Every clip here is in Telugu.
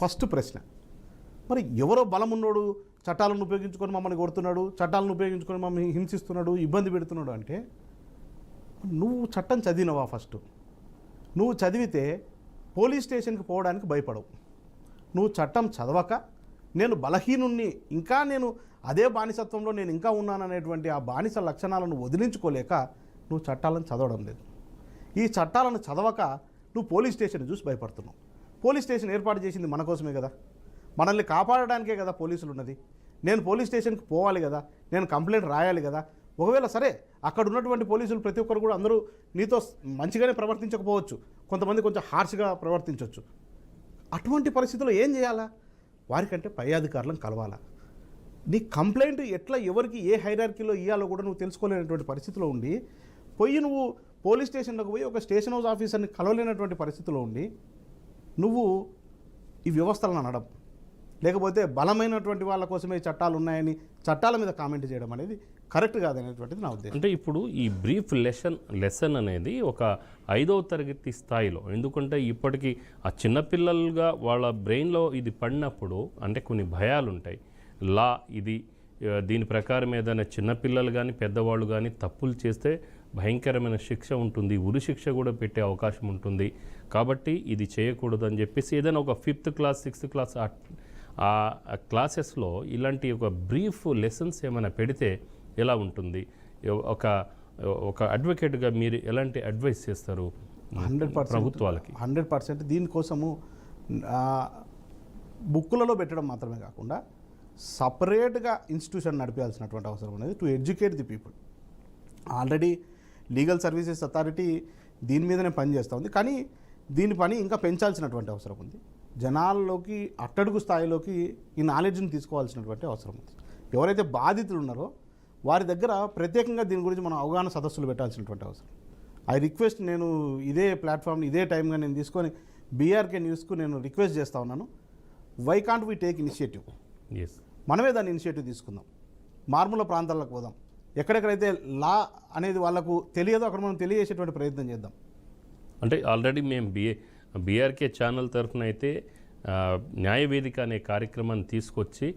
ఫస్ట్ ప్రశ్న. మరి ఎవరో బలం ఉన్నోడు చట్టాలను ఉపయోగించుకొని మమ్మల్ని కొడుతున్నాడు చట్టాలను ఉపయోగించుకొని మమ్మల్ని హింసిస్తున్నాడు ఇబ్బంది పెడుతున్నాడు అంటే నువ్వు చట్టం చదివినవా ఫస్ట్? నువ్వు చదివితే పోలీస్ స్టేషన్కి పోవడానికి భయపడవు. నువ్వు చట్టం చదవక నేను బలహీనుణ్ణి ఇంకా నేను అదే బానిసత్వంలో నేను ఇంకా ఉన్నాననేటువంటి ఆ బానిస లక్షణాలను వదిలించుకోలేక నువ్వు చట్టాలను చదవడం లేదు. ఈ చట్టాలను చదవక నువ్వు పోలీస్ స్టేషన్ చూసి భయపడుతున్నావు. పోలీస్ స్టేషన్ ఏర్పాటు చేసింది మన కోసమే కదా. మనల్ని కాపాడడానికే కదా పోలీసులు ఉన్నది నేను పోలీస్ స్టేషన్కి పోవాలి కదా. నేను కంప్లైంట్ రాయాలి కదా. ఒకవేళ సరే అక్కడ ఉన్నటువంటి పోలీసులు ప్రతి ఒక్కరు కూడా అందరూ నీతో మంచిగానే ప్రవర్తించకపోవచ్చు. కొంతమంది కొంచెం హార్ష్గా ప్రవర్తించవచ్చు అటువంటి పరిస్థితుల్లో ఏం చేయాలా? వారికంటే పై అధికారులను కలవాలా. నీ కంప్లైంట్ ఎట్లా ఎవరికి ఏ హైరార్కీలో ఇవ్వాలో కూడా నువ్వు తెలుసుకోలేనటువంటి పరిస్థితిలో ఉండి పోయి నువ్వు పోలీస్ స్టేషన్లోకి పోయి ఒక స్టేషన్ హౌస్ ఆఫీసర్ని కలవలేనటువంటి పరిస్థితిలో ఉండి నువ్వు ఈ వ్యవస్థలను అనడం లేకపోతే బలమైనటువంటి వాళ్ళ కోసమే చట్టాలు ఉన్నాయని చట్టాల మీద కామెంట్ చేయడం అనేది కరెక్ట్ కాదనేటువంటిది నా ఉద్దేశం. అంటే ఇప్పుడు ఈ బ్రీఫ్ లెసన్ లెసన్ అనేది ఒక ఐదవ తరగతి స్థాయిలో ఎందుకంటే ఇప్పటికీ ఆ చిన్నపిల్లలుగా వాళ్ళ బ్రెయిన్లో ఇది పడినప్పుడు అంటే కొన్ని భయాలు ఉంటాయి లా ఇది దీని ప్రకారం ఏదైనా చిన్నపిల్లలు కానీ పెద్దవాళ్ళు కానీ తప్పులు చేస్తే భయంకరమైన శిక్ష ఉంటుంది ఉరి శిక్ష కూడా పెట్టే అవకాశం ఉంటుంది. కాబట్టి ఇది చేయకూడదు అని చెప్పేసి ఏదైనా ఒక ఫిఫ్త్ క్లాస్ సిక్స్త్ క్లాస్ ఆ- క్లాసెస్లో ఇలాంటి ఒక బ్రీఫ్ లెసన్స్ ఏమైనా పెడితే ఎలా ఉంటుంది? ఒక ఒక అడ్వకేట్గా మీరు ఎలాంటి అడ్వైస్ చేస్తారు? హండ్రెడ్ పర్సెంట్ ప్రభుత్వాలకి. హండ్రెడ్ పర్సెంట్ దీనికోసము బుక్కులలో పెట్టడం మాత్రమే కాకుండా సపరేట్గా ఇన్స్టిట్యూషన్ నడిపించాల్సినటువంటి అవసరం అనేది to educate the people. Already legal services authority దీని మీదనే పని చేస్తూ ఉంది. కానీ దీని పని ఇంకా పెంచాల్సినటువంటి అవసరం ఉంది. జనాల్లోకి అట్టడుగు స్థాయిలోకి ఈ నాలెడ్జ్ని తీసుకోవాల్సినటువంటి అవసరం ఉంది. ఎవరైతే బాధితులు ఉన్నారో వారి దగ్గర ప్రత్యేకంగా దీని గురించి మనం అవగాహన సదస్సులు పెట్టాల్సినటువంటి అవసరం. ఐ రిక్వెస్ట్ నేను ఇదే ప్లాట్ఫామ్ ఇదే టైంగా నేను తీసుకొని బీఆర్కే న్యూస్కు నేను రిక్వెస్ట్ చేస్తా ఉన్నాను. Why can't we take initiative? మనమే దాన్ని ఇనిషియేటివ్ తీసుకుందాం. మారుమూల ప్రాంతాలకు పోదాం. ఎక్కడెక్కడైతే లా అనేది వాళ్ళకు తెలియదో అక్కడ మనం తెలియజేసేటువంటి ప్రయత్నం చేద్దాం. అంటే ఆల్రెడీ మేము బిఏ బీఆర్కే ఛానల్ తరఫున అయితే న్యాయవేదిక అనే కార్యక్రమాన్ని తీసుకొచ్చి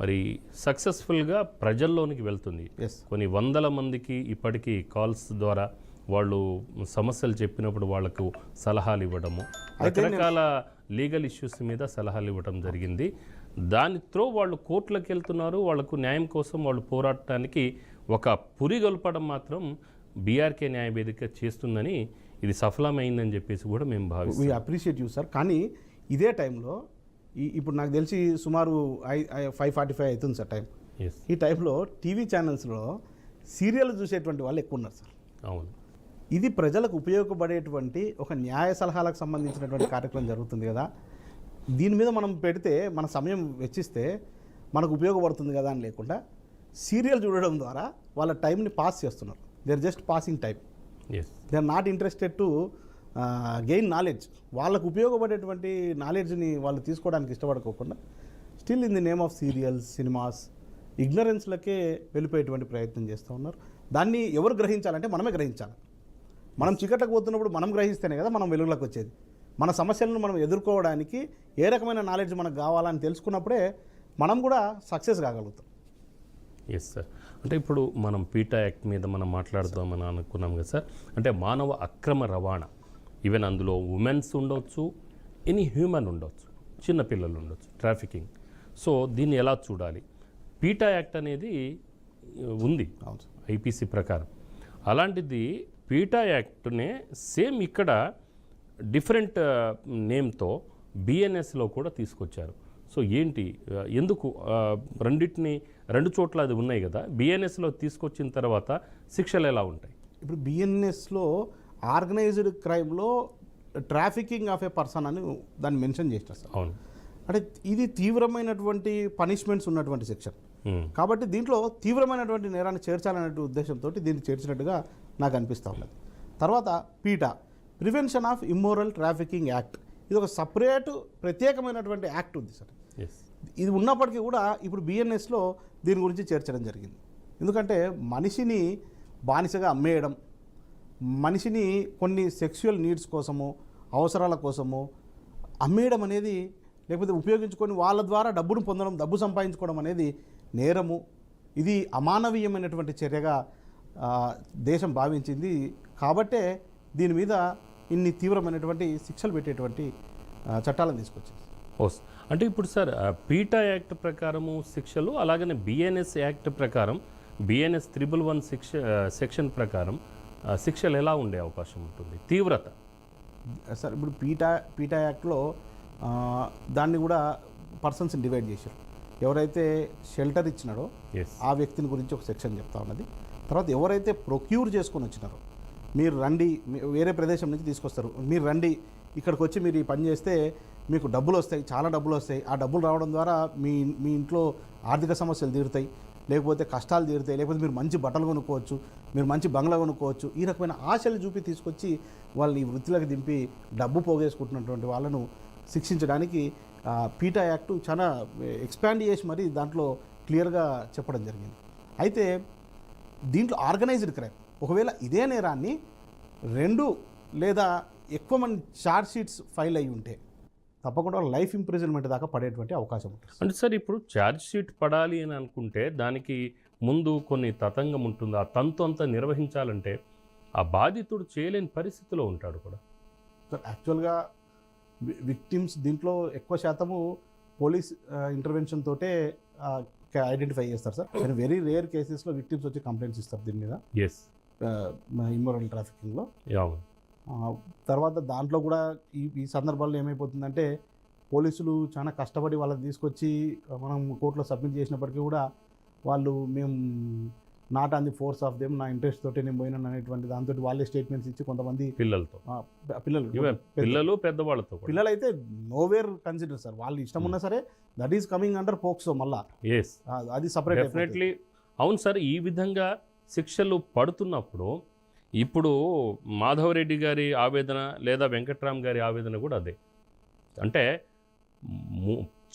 మరి సక్సెస్ఫుల్గా ప్రజల్లోనికి వెళ్తుంది. కొన్ని వందల మందికి ఇప్పటికీ కాల్స్ ద్వారా వాళ్ళు సమస్యలు చెప్పినప్పుడు వాళ్ళకు సలహాలు ఇవ్వడము రకరకాల లీగల్ ఇష్యూస్ మీద సలహాలు ఇవ్వడం జరిగింది. దాని త్రో వాళ్ళు కోర్టులకు వెళ్తున్నారు వాళ్ళకు న్యాయం కోసం వాళ్ళు పోరాడటానికి ఒక పురిగొల్పడం మాత్రం బీఆర్కే న్యాయవేదిక చేస్తుందని ఇది సఫలమైందని చెప్పేసి కూడా మేము భావిస్తాం వీ అప్రిషియేట్ యూ సార్ కానీ ఇదే టైంలో ఈ ఇప్పుడు నాకు తెలిసి సుమారు ఐ ఫైవ్ ఫార్టీ ఫైవ్ అవుతుంది సార్ టైం ఈ టైంలో టీవీ ఛానల్స్లో సీరియల్ చూసేటువంటి వాళ్ళు ఎక్కువ ఉన్నారు సార్ అవును. ఇది ప్రజలకు ఉపయోగపడేటువంటి ఒక న్యాయ సలహాలకు సంబంధించినటువంటి కార్యక్రమం జరుగుతుంది కదా. దీని మీద మనం పెడితే మన సమయం వెచ్చిస్తే మనకు ఉపయోగపడుతుంది కదా అని లేకుండా సీరియల్ చూడడం ద్వారా వాళ్ళ టైంని పాస్ చేస్తున్నారు. They are just passing time they are not interested to gain knowledge వాళ్ళకు ఉపయోగపడేటువంటి నాలెడ్జ్ని వాళ్ళు తీసుకోవడానికి ఇష్టపడుకోకుండా still in the name of serials cinemas ఇగ్నరెన్స్లకే వెళ్ళిపోయేటువంటి ప్రయత్నం చేస్తూ ఉన్నారు. దాన్ని ఎవరు గ్రహించాలంటే మనమే గ్రహించాలి. మనం చీకట్లకు పోతున్నప్పుడు మనం గ్రహిస్తేనే కదా మనం వెలుగులోకి వచ్చేది. మన సమస్యలను మనం ఎదుర్కోవడానికి ఏ రకమైన నాలెడ్జ్ మనకు కావాలని తెలుసుకున్నప్పుడే మనం కూడా సక్సెస్ కాగలుగుతాం. ఎస్ సార్ అంటే ఇప్పుడు మనం పీటా యాక్ట్ మీద మనం మాట్లాడదామని అనుకున్నాం కదా సార్. అంటే మానవ అక్రమ రవాణా. ఈవెన్ అందులో ఉమెన్స్ ఉండొచ్చు ఎనీ హ్యూమన్ ఉండొచ్చు చిన్నపిల్లలు ఉండొచ్చు ట్రాఫికింగ్ సో దీన్ని ఎలా చూడాలి? పీటా యాక్ట్ అనేది ఆ, ఉంది. ఐపీసీ ప్రకారం. అలాంటిది పీటా యాక్ట్నే సేమ్ ఇక్కడ డిఫరెంట్ నేమ్తో బిఎన్ఎస్లో కూడా తీసుకొచ్చారు. సో ఏంటి ఆ, ఎందుకు ఆ, రెండింటిని రెండు చోట్ల అది ఉన్నాయి కదా. బిఎన్ఎస్లో తీసుకొచ్చిన తర్వాత శిక్షలు ఎలా ఉంటాయి? ఇప్పుడు బిఎన్ఎస్లో ఆర్గనైజ్డ్ క్రైమ్లో ట్రాఫికింగ్ ఆఫ్ ఏ పర్సన్ అని దాన్ని మెన్షన్ చేస్తారు సార్. అవును. అంటే ఇది తీవ్రమైనటువంటి పనిష్మెంట్స్ ఉన్నటువంటి సెక్షన్ ఉమ్, కాబట్టి దీంట్లో తీవ్రమైనటువంటి నేరాన్ని చేర్చాలనే ఉద్దేశంతో దీన్ని చేర్చినట్టుగా నాకు అనిపిస్తూ ఉన్నది. తర్వాత PITA prevention of immoral trafficking act. ఇది ఒక సపరేట్ ప్రత్యేకమైనటువంటి యాక్ట్ ఉంది సార్. ఎస్ ఇది ఉన్నప్పటికీ కూడా ఇప్పుడు బిఎన్ఎస్లో దీని గురించి చేర్చడం జరిగింది. ఎందుకంటే మనిషిని బానిసగా అమ్మేయడం మనిషిని కొన్ని సెక్సువల్ నీడ్స్ కోసము అవసరాల కోసము అమ్మేయడం అనేది లేకపోతే ఉపయోగించుకొని వాళ్ళ ద్వారా డబ్బును పొందడం డబ్బు సంపాదించుకోవడం అనేది నేరము. ఇది అమానవీయమైనటువంటి చర్యగా దేశం భావించింది. కాబట్టే దీని మీద ఇన్ని తీవ్రమైనటువంటి శిక్షలు పెట్టేటువంటి చట్టాలను తీసుకొచ్చింది. ఓస్ అంటే ఇప్పుడు సార్ పీటా యాక్ట్ ప్రకారము శిక్షలు అలాగనే బిఎన్ఎస్ యాక్ట్ ప్రకారం బిఎన్ఎస్ త్రిబుల్ వన్ శిక్ష సెక్షన్ ప్రకారం శిక్షలు ఎలా ఉండే అవకాశం ఉంటుంది? తీవ్రత. సార్ ఇప్పుడు పీటా పీటా యాక్ట్లో దాన్ని కూడా పర్సన్స్ డివైడ్ చేశారు. ఎవరైతే షెల్టర్ ఇచ్చినాడో ఆ వ్యక్తిని గురించి ఒక సెక్షన్ చెప్తా ఉన్నది. తర్వాత ఎవరైతే ప్రొక్యూర్ చేసుకొని వచ్చినారో మీరు రండి వేరే ప్రదేశం నుంచి తీసుకొస్తారు. మీరు రండి ఇక్కడికి వచ్చి మీరు ఈ పని చేస్తే మీకు డబ్బులు వస్తాయి చాలా డబ్బులు వస్తాయి. ఆ డబ్బులు రావడం ద్వారా మీ మీ ఇంట్లో ఆర్థిక సమస్యలు తీరుతాయి. లేకపోతే కష్టాలు తీరుతాయి. లేకపోతే మీరు మంచి బట్టలు కొనుక్కోవచ్చు మీరు మంచి బంగ్లా కొనుక్కోవచ్చు. ఈ రకమైన ఆశలు చూపి తీసుకొచ్చి వాళ్ళని ఈ వృత్తిలోకి దింపి డబ్బు పోగేసుకుంటున్నటువంటి వాళ్ళను శిక్షించడానికి పీటా యాక్ట్ చాలా ఎక్స్పాండ్ చేసి మరి దాంట్లో క్లియర్గా చెప్పడం జరిగింది. అయితే దీంట్లో ఆర్గనైజ్డ్ క్రైమ్. ఒకవేళ ఇదే నేరాన్ని రెండు లేదా ఎక్కువ మంది ఛార్జ్ షీట్స్ ఫైల్ అయి ఉంటే తప్పకుండా లైఫ్ ఇంప్రిజన్మెంట్ దాకా పడేటువంటి అవకాశం ఉంటుంది. అంటే సార్ ఇప్పుడు ఛార్జ్ షీట్ పడాలి అని అనుకుంటే దానికి ముందు కొన్ని తతంగం ఉంటుంది. ఆ తంతు అంతా నిర్వహించాలంటే ఆ బాధితుడు చేయలేని పరిస్థితిలో ఉంటాడు కూడా. సార్ యాక్చువల్గా విక్టిమ్స్ దీంట్లో ఎక్కువ శాతము పోలీస్ ఇంటర్వెన్షన్ తోటే ఐడెంటిఫై చేస్తారు సార్. కానీ వెరీ రేర్ కేసెస్లో విక్టిమ్స్ వచ్చి కంప్లైంట్స్ ఇస్తారు దీని మీద. ఎస్ ఇమ్మోరల్ ట్రాఫికింగ్లో తర్వాత దాంట్లో కూడా ఈ ఈ సందర్భాల్లో ఏమైపోతుందంటే పోలీసులు చాలా కష్టపడి వాళ్ళని తీసుకొచ్చి మనం కోర్టులో సబ్మిట్ చేసినప్పటికీ కూడా వాళ్ళు మేము not on the force of them నా ఇంట్రెస్ట్ తోటి నేను పోయినాను అనేటువంటి దాంతో వాళ్ళే స్టేట్మెంట్స్ ఇచ్చి కొంతమంది పిల్లలతో. పిల్లలు. పిల్లలు పెద్దవాళ్ళతో కూడా. పిల్లలైతే నోవేర్ కన్సిడర్ సార్. వాళ్ళు ఇష్టం ఉన్నా సరే that is coming under POCSO మళ్ళా. అది సపరేట్ డెఫినెట్లీ అవును సార్ ఈ విధంగా శిక్షలు పడుతున్నప్పుడు ఇప్పుడు మాధవరెడ్డి గారి ఆవేదన లేదా వెంకట్రామ్ గారి ఆవేదన కూడా అదే. అంటే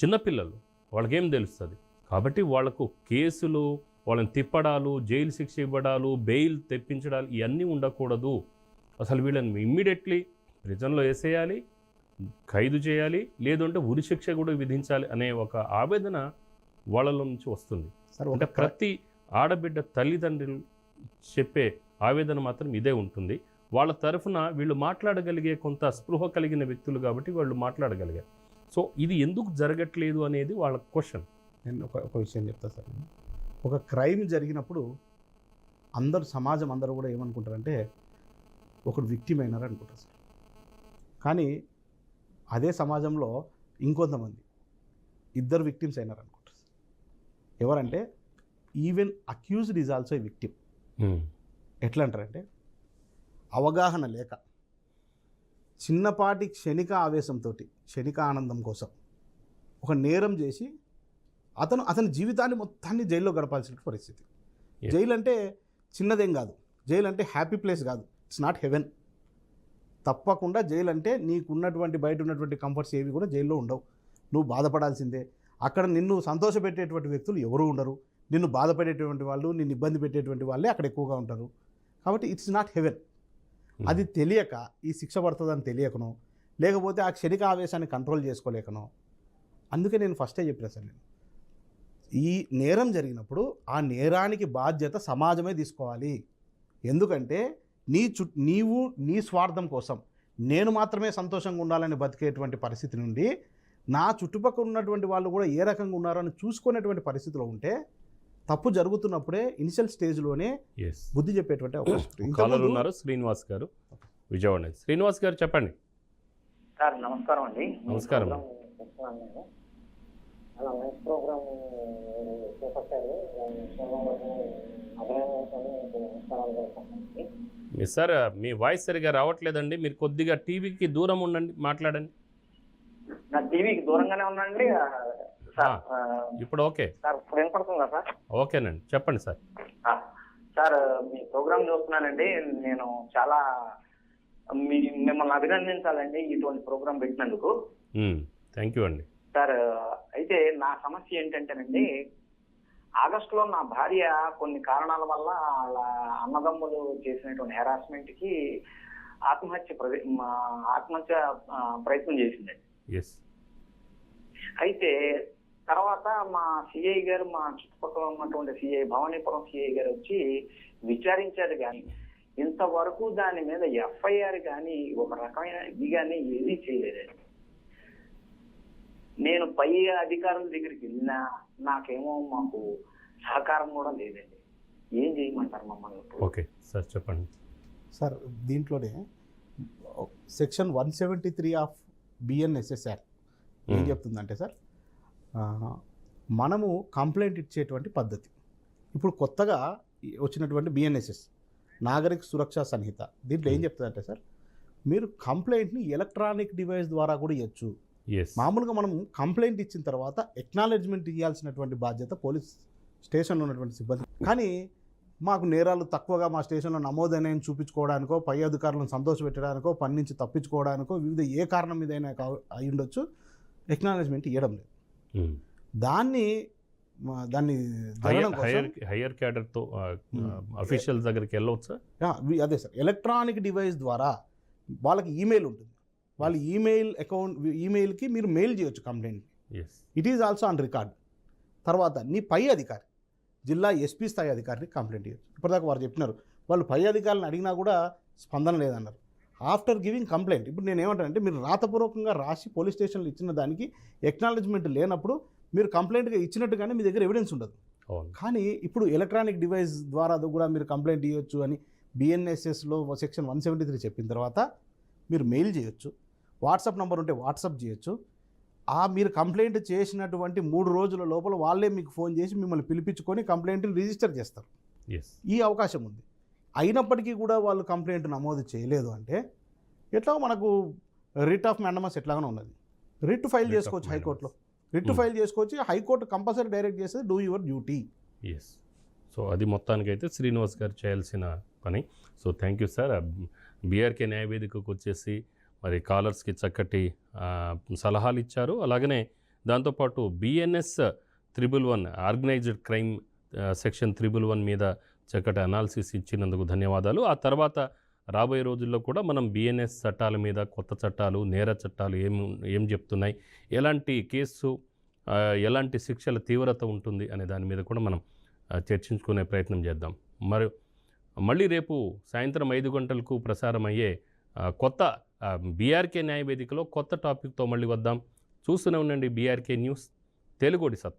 చిన్నపిల్లలు వాళ్ళకేం తెలుస్తుంది? కాబట్టి వాళ్ళకు కేసులు వాళ్ళని తిప్పడాలు జైలు శిక్ష ఇవ్వడాలు బెయిల్ తెప్పించడాలు ఇవన్నీ ఉండకూడదు. అసలు వీళ్ళని ఇమ్మీడియట్లీ ప్రిజన్లో వేసేయాలి ఖైదు చేయాలి లేదంటే ఉరి శిక్ష కూడా విధించాలి అనే ఒక ఆవేదన వాళ్ళలో నుంచి వస్తుంది. సార్ అంటే ప్రతి ఆడబిడ్డ తల్లిదండ్రులు చెప్పే ఆవేదన మాత్రం ఇదే ఉంటుంది. వాళ్ళ తరఫున వీళ్ళు మాట్లాడగలిగే కొంత స్పృహ కలిగిన వ్యక్తులు కాబట్టి వాళ్ళు మాట్లాడగలిగారు. సో ఇది ఎందుకు జరగట్లేదు అనేది వాళ్ళ క్వశ్చన్. నేను ఒక ఒక విషయం చెప్తా సార్. ఒక క్రైమ్ జరిగినప్పుడు అందరు సమాజం అందరూ కూడా ఏమనుకుంటారంటే ఒకడు విక్టిమ్ అయినారు అనుకుంటారు సార్. కానీ అదే సమాజంలో ఇంకొంతమంది ఇద్దరు విక్టిమ్స్ అయినారు అనుకుంటారు సార్. ఎవరంటే even accused is also a victim ఎట్లా అంటారంటే అవగాహన లేక చిన్నపాటి క్షణిక ఆవేశంతో క్షణిక ఆనందం కోసం ఒక నేరం చేసి అతను అతని జీవితాన్ని మొత్తాన్ని జైల్లో గడపాల్సిన పరిస్థితి. జైలు అంటే చిన్నదేం కాదు. జైలు అంటే హ్యాపీ ప్లేస్ కాదు. ఇట్స్ నాట్ హెవెన్ తప్పకుండా జైలు అంటే నీకు ఉన్నటువంటి బయట ఉన్నటువంటి కంఫర్ట్స్ ఏవి కూడా జైల్లో ఉండవు. నువ్వు బాధపడాల్సిందే. అక్కడ నిన్ను సంతోషపెట్టేటువంటి వ్యక్తులు ఎవరు ఉండరు. నిన్ను బాధపడేటువంటి వాళ్ళు నిన్ను ఇబ్బంది పెట్టేటువంటి వాళ్ళే అక్కడ ఎక్కువగా ఉంటారు. కాబట్టి ఇట్స్ నాట్ హెవెన్. అది తెలియక ఈ శిక్ష పడుతుందని తెలియకనో లేకపోతే ఆ క్షణిక ఆవేశాన్ని కంట్రోల్ చేసుకోలేకనో అందుకే నేను ఫస్టే చెప్పిన సార్ నేను ఈ నేరం జరిగినప్పుడు ఆ నేరానికి బాధ్యత సమాజమే తీసుకోవాలి. ఎందుకంటే నీ చు నీవు నీ స్వార్థం కోసం నేను మాత్రమే సంతోషంగా ఉండాలని బతికేటువంటి పరిస్థితి నుండి నా చుట్టుపక్కల ఉన్నటువంటి వాళ్ళు కూడా ఏ రకంగా ఉన్నారో అని చూసుకునేటువంటి పరిస్థితిలో ఉంటే తప్పు జరుగుతున్నప్పుడే ఇనిషియల్ స్టేజ్లోనే ఎస్ బుద్ధి చెప్పేటువంటి అవకాశం. కాలర్ ఇంతకుముందు- ఉన్నారు. శ్రీనివాస్ గారు విజయవాడ శ్రీనివాస్ గారు చెప్పండి. సార్ నమస్కారం అండి. నమస్కారం. అలా మంచి ప్రోగ్రామ్ చేపట్టారు. సార్ మీ వాయిస్ సరిగా రావట్లేదండి. మీరు కొద్దిగా టీవీకి దూరం ఉండండి మాట్లాడండి. నా టీవీకి దూరంగానే ఆ, సార్ ఇప్పుడు ఓకే. సార్ ఇప్పుడు వినపడుతుందా సార్? ఓకేనండి చెప్పండి సార్. సార్ మీ ప్రోగ్రామ్ చూస్తున్నానండి నేను చాలా మీ మిమ్మల్ని అభినందించాలండి ఇటువంటి ప్రోగ్రామ్ పెట్టినందుకు. థ్యాంక్ యూ అండి. సార్ అయితే నా సమస్య ఏంటంటేనండి ఆగస్టులో నా భార్య కొన్ని కారణాల వల్ల వాళ్ళ అన్నదమ్ములు చేసినటువంటి హెరాస్మెంట్కి ఆత్మహత్య ఆత్మహత్య ప్రయత్నం చేసిందండి. అయితే తర్వాత మా సిఐ గారు మా చుట్టుపక్కల ఉన్నటువంటి సిఐ భవానీపురం సిఐ గారు వచ్చి విచారించారు కానీ ఇంతవరకు దాని మీద ఎఫ్ఐఆర్ కానీ ఒక రకమైన ఇది కానీ ఏది చేయలేదండి నేను పై అధికారుల దగ్గరికి వెళ్ళినా నాకేమో మాకు సహకారం కూడా లేదండి ఏం చేయమంటారు మమ్మల్ని? ఓకే సార్ చెప్పండి సార్ దీంట్లోనే section one seventy three of బిఎన్ఎస్ఎస్ఆర్ ఏం. చెప్తుందంటే సార్ మనము కంప్లైంట్ ఇచ్చేటువంటి పద్ధతి. ఇప్పుడు కొత్తగా వచ్చినటువంటి బిఎన్ఎస్ఎస్ నాగరిక సురక్షా సంహిత దీంట్లో ఏం మ్మ్. చెప్తుందంటే సార్ మీరు కంప్లైంట్ని ఎలక్ట్రానిక్ డివైస్ ద్వారా కూడా ఇవ్వచ్చు మామూలుగా మనం కంప్లైంట్ ఇచ్చిన తర్వాత ఎక్నాలెడ్జ్మెంట్ ఇవ్వాల్సినటువంటి బాధ్యత పోలీస్ స్టేషన్లో ఉన్నటువంటి సిబ్బంది. కానీ మాకు నేరాలు తక్కువగా మా స్టేషన్లో నమోదైనాయని చూపించుకోవడానికో పై అధికారులను సంతోషపెట్టడానికో పని నుంచి తప్పించుకోవడానికో వివిధ ఏ కారణం మీదైనా అయి ఉండొచ్చు ఎక్నాలెడ్జ్మెంట్ ఇవ్వడం లేదు. దాన్ని దాన్ని హైయర్ క్యాడర్తో అఫీషియల్స్ దగ్గరికి వెళ్ళవచ్చా అదే సార్. ఎలక్ట్రానిక్ డివైస్ ద్వారా వాళ్ళకి ఈమెయిల్ ఉంటుంది. వాళ్ళ ఈమెయిల్ అకౌంట్ ఈమెయిల్కి మీరు మెయిల్ చేయొచ్చు complaint it is also on record తర్వాత నీ పై అధికారి జిల్లా ఎస్పీ స్థాయి అధికారిని కంప్లైంట్ చేయొచ్చు ఇప్పటిదాకా వారు చెప్పినారు. వాళ్ళు పై అధికారులను అడిగినా కూడా స్పందన లేదన్నారు. After giving complaint. ఇప్పుడు నేను ఏమంటానంటే మీరు రాతపూర్వకంగా రాసి పోలీస్ స్టేషన్లో ఇచ్చిన దానికి ఎక్నాలజ్మెంట్ లేనప్పుడు మీరు కంప్లైంట్గా ఇచ్చినట్టుగానే మీ దగ్గర ఎవిడెన్స్ ఉండదు. కానీ ఇప్పుడు ఎలక్ట్రానిక్ డివైస్ ద్వారా కూడా మీరు కంప్లైంట్ ఇవ్వచ్చు అని బిఎన్ఎస్ఎస్లో సెక్షన్ వన్ సెవెంటీ త్రీ చెప్పిన తర్వాత మీరు మెయిల్ చేయొచ్చు వాట్సాప్ నెంబర్ ఉంటే వాట్సాప్ చేయొచ్చు. ఆ మీరు కంప్లైంట్ చేసినటువంటి మూడు రోజుల లోపల వాళ్ళే మీకు ఫోన్ చేసి మిమ్మల్ని పిలిపించుకొని కంప్లైంట్ని రిజిస్టర్ చేస్తారు. ఎస్ ఈ అవకాశం ఉంది. అయినప్పటికీ కూడా వాళ్ళు కంప్లైంట్ నమోదు చేయలేదు అంటే ఎట్లా మనకు రిట్ ఆఫ్ మ్యాండమస్ ఎట్లాగానే ఉన్నది. రిట్ ఫైల్ చేసుకోవచ్చు. హైకోర్టులో. Writ Hmm. ఫైల్ చేసుకోవచ్చు హైకోర్టు కంపల్సరీ డైరెక్ట్ చేస్తే do your duty yes so అది మొత్తానికైతే శ్రీనివాస్ గారు చేయాల్సిన పని. So thank you sir BRK న్యాయవేదికకు వచ్చేసి మరి కాలర్స్కి చక్కటి సలహాలు ఇచ్చారు. అలాగనే దాంతోపాటు BNS triple one organized crime section triple one మీద చక్కటి అనాలిసిస్ ఇచ్చినందుకు ధన్యవాదాలు. ఆ తర్వాత రాబోయే రోజుల్లో కూడా మనం బిఎన్ఎస్ చట్టాల మీద కొత్త చట్టాలు నేర చట్టాలు ఏం ఏం చెప్తున్నాయి ఎలాంటి కేసు ఎలాంటి శిక్షల తీవ్రత ఉంటుంది అనే దాని మీద కూడా మనం చర్చించుకునే ప్రయత్నం చేద్దాం. మరి మళ్ళీ రేపు సాయంత్రం ఐదు గంటలకు ప్రసారం అయ్యే కొత్త బీఆర్కే న్యాయవేదికలో కొత్త టాపిక్తో మళ్ళీ వద్దాం. చూస్తూనే ఉండండి బీఆర్కే న్యూస్ తెలుగుడి సత్తా